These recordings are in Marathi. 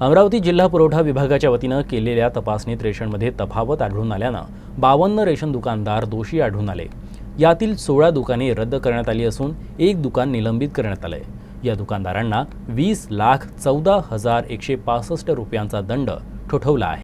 अमरावती जिल्हा पुरवठा विभागाच्या वतीनं केलेल्या तपासणीत रेशनमध्ये तफावत आढळून आल्यानं बावन्न रेशन दुकानदार दोषी आढळून आले. यातील सोळा दुकाने रद्द करण्यात आली असून एक दुकान निलंबित करण्यात आलंय. या दुकानदारांना वीस लाख चौदा हजार एकशे पासष्ट रुपयांचा दंड ठोठवला आहे.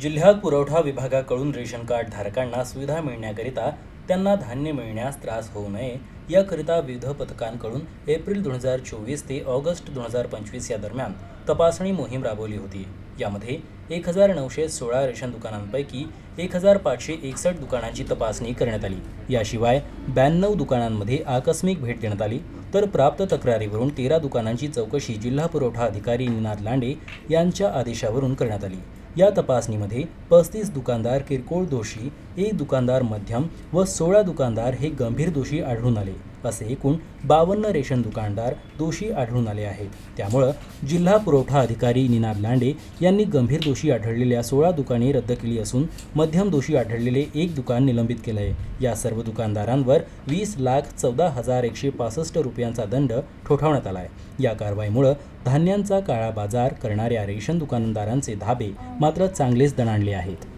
जिल्ह्यात पुरवठा विभागाकडून रेशन कार्ड धारकांना सुविधा मिळण्याकरिता त्यांना धान्य मिळण्यास त्रास होऊ नये याकरिता विविध पथकांकडून एप्रिल दोन हजार चोवीस ते ऑगस्ट दोन हजार पंचवीस या दरम्यान तपासणी मोहीम राबवली होती. यामध्ये एक हजार नऊशे सोळा रेशन दुकानांपैकी एक हजार पाचशे एकसष्ट दुकानांची तपासणी करण्यात आली. याशिवाय ब्याण्णव दुकानांमध्ये आकस्मिक भेट देण्यात आली. तर प्राप्त तक्रारीवरून तेरा दुकानांची चौकशी जिल्हा पुरवठा अधिकारी निनाद लांडे यांच्या आदेशावरून करण्यात आली. या तपासणीमध्ये पस्तीस दुकानदार किरकोळ दोषी एक दुकानदार मध्यम व सोळा दुकानदार हे गंभीर दोषी आढळून आले. असे एकूण बावन्न रेशन दुकानदार दोषी आढळून आले आहेत. त्यामुळं जिल्हा पुरवठा अधिकारी निनाद लांडे यांनी गंभीर दोषी आढळलेल्या सोळा दुकाने रद्द केली असून मध्यम दोषी आढळलेले एक दुकान निलंबित केलं आहे या सर्व दुकानदारांवर वीस लाख चौदा हजार एकशे पासष्ट रुपयांचा दंड ठोठावण्यात आला आहे या कारवाईमुळं धान्यांचा काळा बाजार करणाऱ्या रेशन दुकानदारांचे धाबे मात्र चांगलेच दणाणले आहेत.